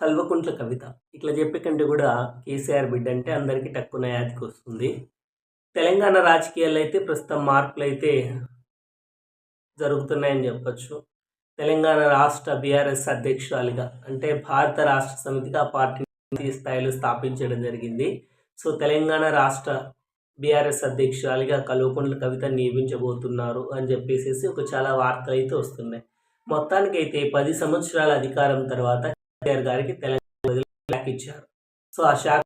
కల్వకుంట్ల కవిత. ఇట్లా చెప్పే కంటే కూడా కేసీఆర్ బిడ్డ అంటే అందరికీ తక్కువ యాదికి వస్తుంది. తెలంగాణ రాజకీయాల్లో అయితే ప్రస్తుతం మార్పులు అయితే జరుగుతున్నాయని చెప్పచ్చు. తెలంగాణ రాష్ట్ర బీఆర్ఎస్ అధ్యక్షురాలిగా అంటే భారత రాష్ట్ర సమితిగా ఆ పార్టీ స్థాయిలో స్థాపించడం జరిగింది. సో తెలంగాణ రాష్ట్ర బీఆర్ఎస్ అధ్యక్షురాలిగా కల్వకుంట్ల కవిత నియమించబోతున్నారు అని చెప్పేసి ఒక చాలా వార్తలు అయితే వస్తున్నాయి. మొత్తానికైతే పది సంవత్సరాల అధికారం తర్వాత కేసీఆర్ గారికి తెలంగాణ ఇచ్చారు. సో ఆ షాక్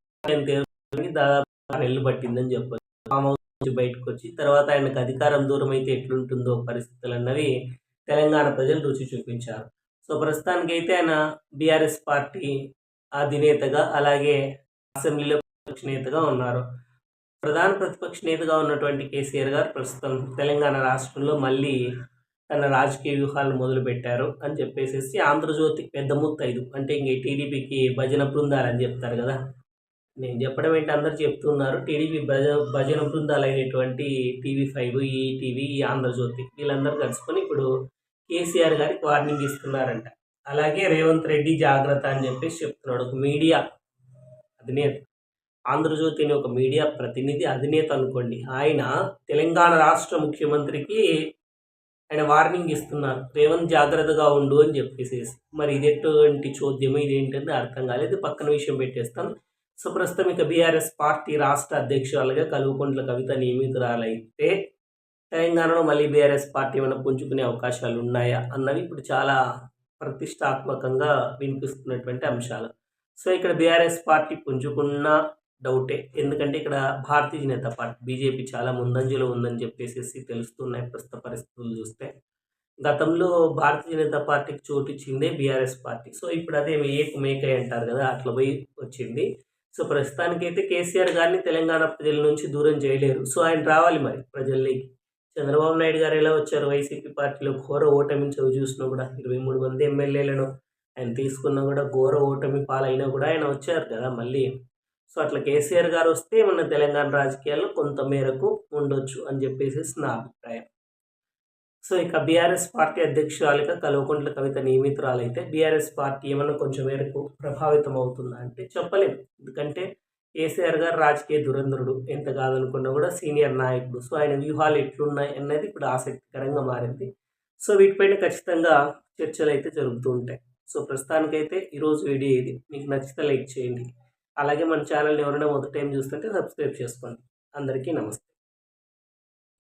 దాదాపు పట్టిందని చెప్పారు ఫామ్ హౌస్ నుంచి బయటకు వచ్చి తర్వాత ఆయనకు అధికారం దూరం అయితే ఎట్లుంటుందో పరిస్థితులు అన్నవి తెలంగాణ ప్రజలు రుచి చూపించారు. సో ప్రస్తుతానికైతే ఆయన బీఆర్ఎస్ పార్టీ అధినేతగా అలాగే అసెంబ్లీలో ప్రతిపక్ష నేతగా ఉన్నారు. ప్రధాన ప్రతిపక్ష నేతగా ఉన్నటువంటి కేసీఆర్ గారు ప్రస్తుతం తెలంగాణ రాష్ట్రంలో మళ్ళీ తన రాజకీయ వ్యూహాలు మొదలుపెట్టారు అని చెప్పేసి ఆంధ్రజ్యోతి పెద్ద ముత్తైదు. అంటే ఇంక టీడీపీకి భజన బృందాలు అని చెప్తారు కదా. నేను చెప్పడం ఏంటి? అందరు చెప్తున్నారు. టీడీపీ భజ భజన బృందాలు అయినటువంటి టీవీ ఫైవ్ ఈ టీవీ ఈ ఆంధ్రజ్యోతి వీళ్ళందరూ కలుసుకొని ఇప్పుడు కేసీఆర్ గారికి వార్నింగ్ ఇస్తున్నారంట. అలాగే రేవంత్ రెడ్డి జాగ్రత్త అని చెప్పేసి చెప్తున్నాడు ఒక మీడియా అధినేత. ఆంధ్రజ్యోతి అనే ఒక మీడియా ప్రతినిధి అధినేత అనుకోండి. ఆయన తెలంగాణ రాష్ట్ర ముఖ్యమంత్రికి ఆయన వార్నింగ్ ఇస్తున్నారు. రేవంత్ జాగ్రత్తగా ఉండు అని చెప్పేసి మరి ఇది ఎటువంటి చోద్యమో ఇదేంటంటే అర్థం కాలేదు. పక్కన విషయం పెట్టేస్తాను. సో ప్రస్తుతం ఇక బీఆర్ఎస్ పార్టీ రాష్ట్ర అధ్యక్షురాలుగా కలువుకుంట్ల కవిత నియమితురాలైతే తెలంగాణలో మళ్ళీ బీఆర్ఎస్ పార్టీ ఏమైనా పుంజుకునే అవకాశాలు ఉన్నాయా అన్నవి ఇప్పుడు చాలా ప్రతిష్టాత్మకంగా వినిపిస్తున్నటువంటి అంశాలు. సో ఇక్కడ బీఆర్ఎస్ పార్టీ పుంజుకున్న డౌటే. ఎందుకంటే ఇక్కడ భారతీయ జనతా పార్టీ బీజేపీ చాలా ముందంజలో ఉందని చెప్పేసి తెలుస్తున్నాయి ప్రస్తుత పరిస్థితులు చూస్తే. గతంలో భారతీయ జనతా పార్టీకి చోటు ఇచ్చిందే బీఆర్ఎస్ పార్టీ. సో ఇప్పుడు అదే ఏకు మేకై అంటారు కదా అట్లా పోయి వచ్చింది. సో ప్రస్తుతానికైతే కేసీఆర్ గారిని తెలంగాణ ప్రజల నుంచి దూరం చేయలేరు. సో ఆయన రావాలి మరి ప్రజల్లోకి చంద్రబాబు నాయుడు గారు ఎలా వచ్చారు? వైసీపీ పార్టీలో ఘోర ఓటమి చవి చూసినా కూడా ఇరవై మూడు మంది ఎమ్మెల్యేలను ఆయన తీసుకున్నా కూడా ఘోర ఓటమి పాలైనా కూడా ఆయన వచ్చారు కదా మళ్ళీ. సో అట్లా కేసీఆర్ గారు వస్తే మన తెలంగాణ రాజకీయాల్లో కొంత మేరకు ఉండొచ్చు అని చెప్పేసి నా అభిప్రాయం. సో ఇక బీఆర్ఎస్ పార్టీ అధ్యక్షురాలిగా కల్వకుంట్ల కవిత నియమితురాలైతే బీఆర్ఎస్ పార్టీ ఏమైనా కొంచెం మేరకు ప్రభావితం అవుతుందా అంటే చెప్పలేము ఎందుకంటే కేసీఆర్ గారు రాజకీయ దురంధరుడు. ఎంత కాదనుకున్నా కూడా సీనియర్ నాయకుడు. సో ఆయన వ్యూహాలు ఎట్లున్నాయి అన్నది ఇప్పుడు ఆసక్తికరంగా మారింది. సో వీటిపైన ఖచ్చితంగా చర్చలు అయితే జరుగుతూ ఉంటాయి. సో ప్రస్తుతానికైతే ఈరోజు వీడియో ఇది. మీకు నచ్చితే లైక్ చేయండి. అలాగే మన ఛానల్ని ఎవరైనా మొదటి టైం చూస్తుంటే సబ్స్క్రైబ్ చేసుకోండి. అందరికీ నమస్తే.